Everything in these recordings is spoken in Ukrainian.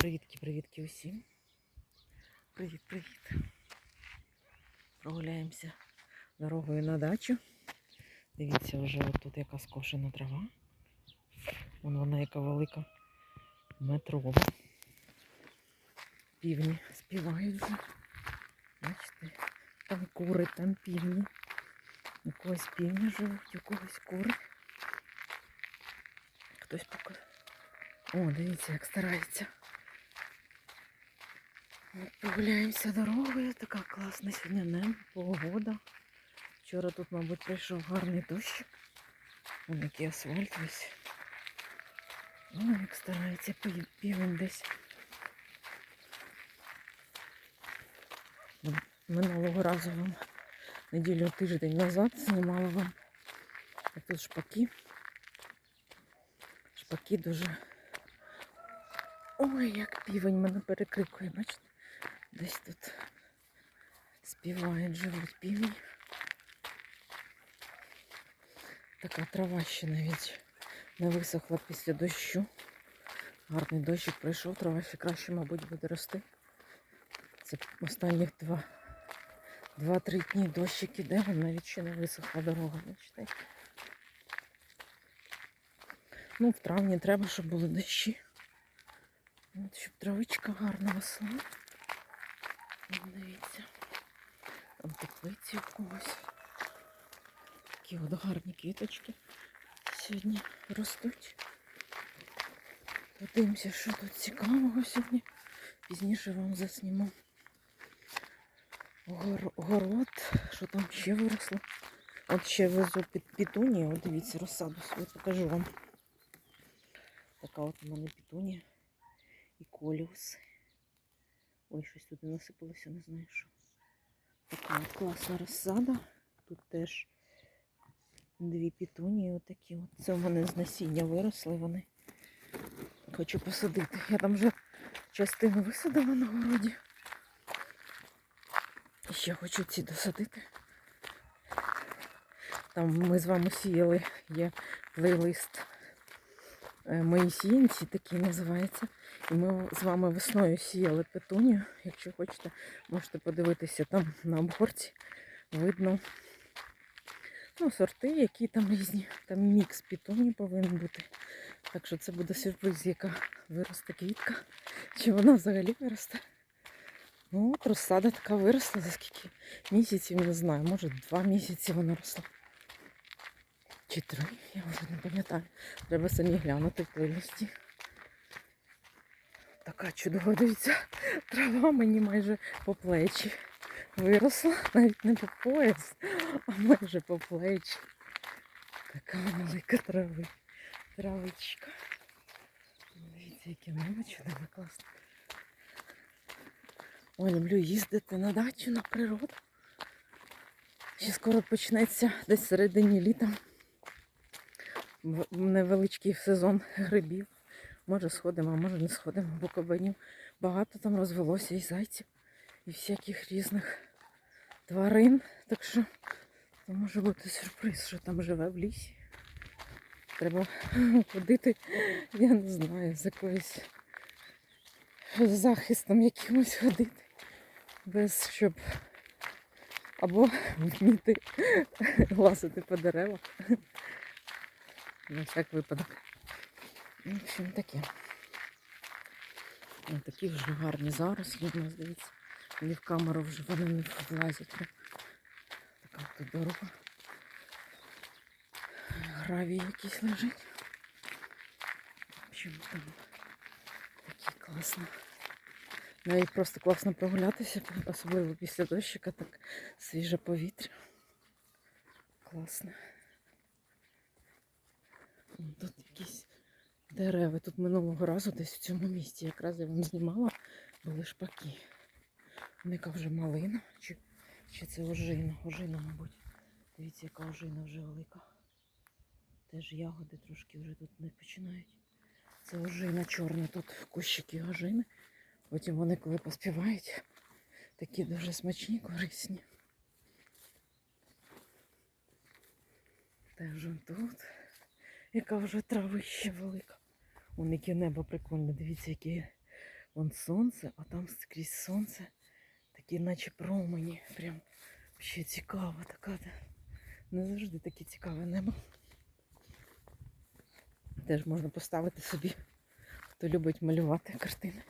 Привітки, привітки усім. Привіт, привіт. Прогуляємося дорогою на дачу. Дивіться, вже тут яка скошена трава. Вон вона яка велика метрова. Півні співають вже. Бачите, там кури, там півні. У когось півні живуть, у когось кури. Хтось поки. О, дивіться, як старається. Прогуляємося дорогою. Така класна сьогодні небо, погода. Вчора тут, мабуть, прийшов гарний дощ. Вон який асфальт весь. О, як старається пів- півень десь. Минулого разу вам неділю тиждень назад знімала вам. Як тут шпаки. Шпаки дуже. Ой, як півень мене перекрикує, бачите? Десь тут співають, живуть півні. Така трава ще навіть не висохла після дощу. Гарний дощик пройшов, трава ще краще, мабуть, буде рости. Це останніх два, два-три дні дощик іде, вон навіть ще не висохла дорога, бачите. Ну, в травні треба, щоб були дощі. От, щоб травичка гарно росла. Дивіться. Там теплиці у когось. Такі от гарні квіточки сьогодні ростуть. Подивимося, що тут цікавого сьогодні. Пізніше вам засніму. Гор- город, що там ще виросло. От ще везу під пітунію. От дивіться, розсаду свою покажу вам. Така от у мене пітунія і коліус. Ой, щось туди насипалося, не знаю що. Така класна розсада. Тут теж дві пітунії отакі. От. Це в мене з насіння виросли вони. Хочу посадити. Я там вже частину висадила на городі. І ще хочу ці досадити. Там ми з вами сіяли, є плейлист е, Мої сіянці, такий називається. Ми з вами весною сіяли петунію. Якщо хочете, можете подивитися там на обгорці. Видно ну, сорти, які там різні. Там мікс петунії повинен бути. Так що це буде сюрприз, яка виросте квітка. Чи вона взагалі виросте. Ну, от розсада така виросла за скільки місяців, не знаю. Може два місяці вона росла. Чи три, я вже не пам'ятаю. Треба самі глянути в плейлисті. Така чудова, дивіться, трава мені майже по плечі виросла, навіть не по пояс, а майже по плечі. Така велика трави. Травичка. Дивіться, яке небо чудове класне. Ой, люблю їздити на дачу, на природу. Ще скоро почнеться десь середині літа. Невеличкий сезон грибів. Може сходимо, а може не сходимо, бо кабанів багато там розвелося і зайців, і всяких різних тварин. Так що це може бути сюрприз, що там живе в лісі. Треба ходити, я не знаю, з якоюсь захистом якимось ходити. Без щоб або вміти лазити по деревах. На всяк випадок. Ну, В общем, таке. Ось такі вже гарні зарослі у нас, дивіться. Мені в камеру вже вони не влазять. Така тут дорога. Гравій якийсь лежить. В общем, там такі класно. Навіть просто класно прогулятися, особливо після дощика, так свіже повітря. Класно. Тут якісь дерева. Тут минулого разу десь в цьому місці якраз я вам знімала, були шпаки. Яка вже малина, чи, чи це ожина? Ожина, мабуть. Дивіться, яка ожина вже велика. Теж ягоди трошки вже тут не починають. Це ожина чорна, тут кущики ожини. Потім вони, коли поспівають, такі дуже смачні, корисні. Теж тут. Яка вже травища велика. Вон яке небо прикольне, дивіться, які Вон сонце, а там скрізь сонце. Такі наче промені. Прям ще цікаво така. Не завжди таке цікаве небо. Теж можна поставити собі, хто любить малювати картини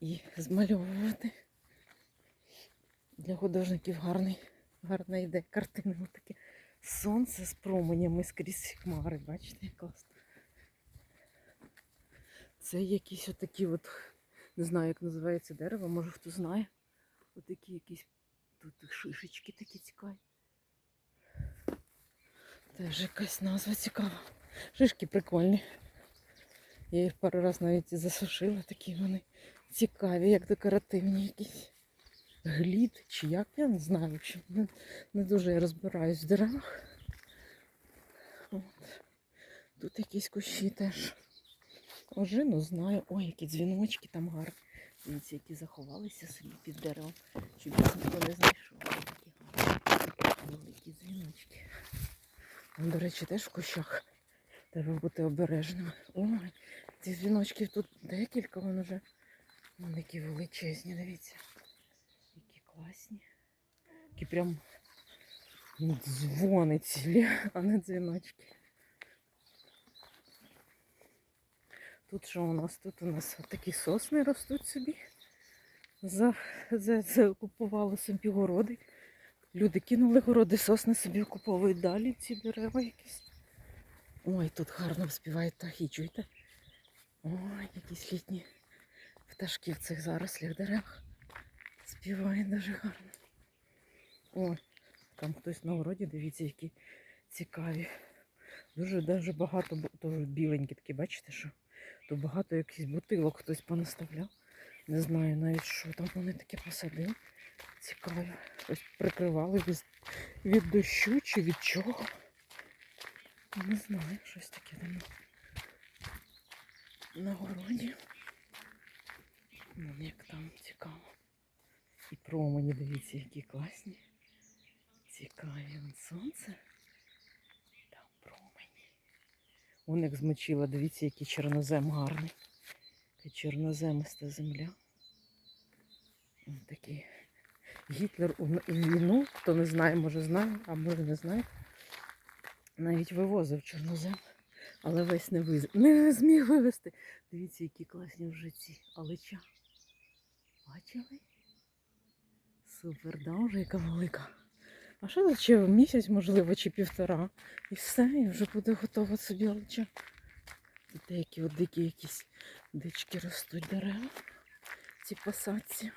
і змальовувати. Для художників гарний, гарна ідея картини. Ось таке сонце з променями скрізь хмари. Бачите, як класно. Це якісь отакі от, не знаю, як називається дерево, може хто знає. Отакі якісь тут шишечки такі цікаві. Теж якась назва цікава. Шишки прикольні. Я їх пару раз навіть і засушила, такі вони цікаві, як декоративні якісь. Глід чи як, я не знаю. Не, не дуже я розбираюсь в деревах. От. Тут якісь кущі теж. Ожину знаю. Ой, які дзвіночки там гарні. Дивіться, які заховалися собі під деревом, щоб їх ніхто не знайшов. Такі гарні. Великі дзвіночки. Вон, до речі, теж в кущах. Треба бути обережними. Ой, цих дзвіночків тут декілька, вони вже вон які величезні, дивіться. Які класні. Які прям ну, дзвони цілі, а не дзвіночки. Тут що у нас? Тут у нас такі сосни ростуть собі. За, за, закупували собі городи. Люди кинули городи, сосни собі окуповують далі ці дерева якісь. Ой, тут гарно співають птахи, чуєте? Ой, якісь літні пташки в цих зарослях дерев. Співає дуже гарно. Ой, там хтось на городі, дивіться, які цікаві. Дуже дуже багато, дуже біленькі такі, бачите, що? То багато якихось бутилок хтось понаставляв. Не знаю навіть, що там вони таке посадили. Цікаво. Ось прикривали від, від дощу чи від чого. Не знаю, щось таке там на городі. Ну, як там цікаво. І промені, дивіться, які класні. Цікаві сонце. Там промені. Як змочила, дивіться, який чорнозем гарний. Яка чорноземиста земля. Ось такий. Гітлер у війну, хто не знає, може знає, а може не знає. Навіть вивозив чорнозем, але весь не виз... не зміг вивезти. Дивіться, які класні вже ці алича. Бачили? Супер, да, вже яка велика. А ще місяць, можливо, чи півтора. І все, і вже буде готова собі алича. Деякі от дикі якісь дички ростуть дерева. Ці посадці.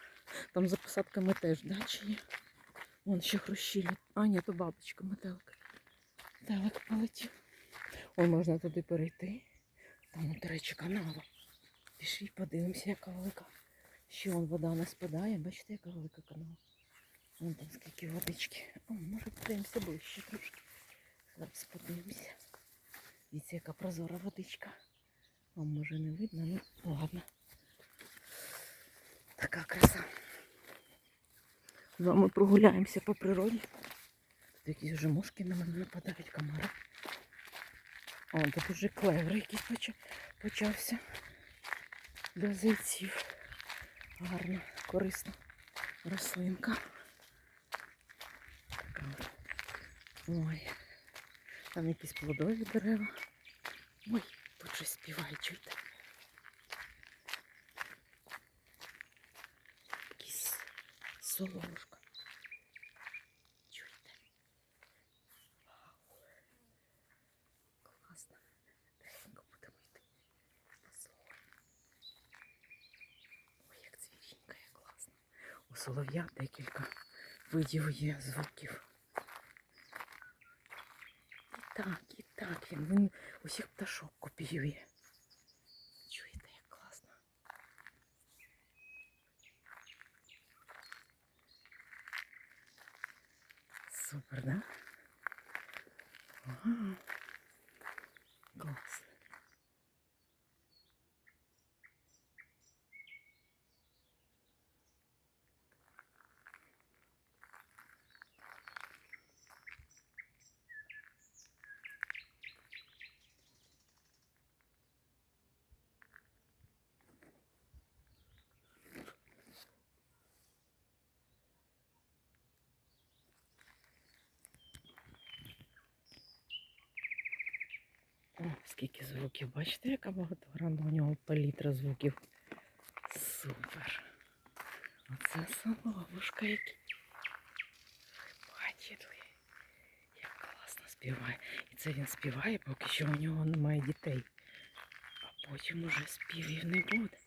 Там за посадками теж дачі є. Вон ще хрущі. А, ні, то бабочка, метелка. Метелик полетів. Ой, можна туди перейти. Там, до речі, канава. Пішли, подивимося, яка велика. Ще вон вода не спадає. Бачите, яка велика канава. Вон там скільки водички. О, може подивимося ближче трошки. Зараз подивимося. Дивіться, яка прозора водичка. Вам може не видно, ну ладно. Така краса. З вами прогуляємося по природі. Тут якісь вже мушки на мене нападають, комари. О, тут вже клевер якийсь поча- почався. Для зайців. Гарна, корисна рослинка. Така. от. Ой. Там якісь плодові дерева. Ой, тут щось співає, чуєте? Якісь соловушка. Чуєте? Класно. Тихенько будемо йти. Ой, як цвірінька, як класно. У солов'я декілька видів є звуків. І так, і так. Він, він усіх пташок копіює. Чуєте, як класно. Супер, да? Ага. О, скільки звуків. Бачите, яка багатогранна у нього палітра звуків. Супер. Оце соловушка який. Бачите, як класно співає. І це він співає, поки що у нього немає дітей. А потім уже співів не буде.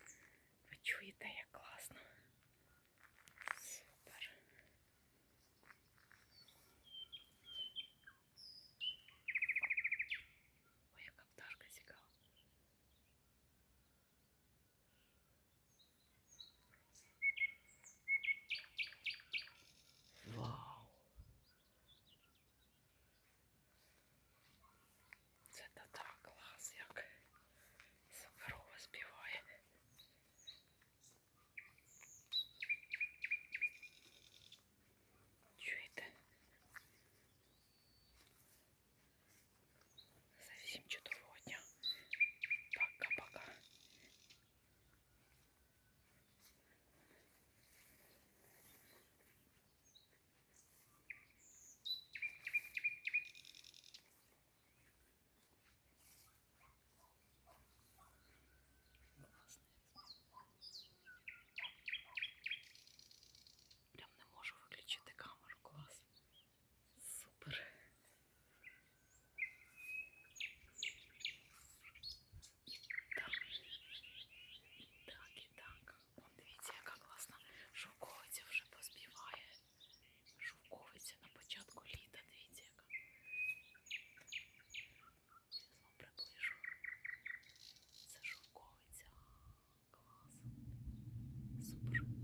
Super.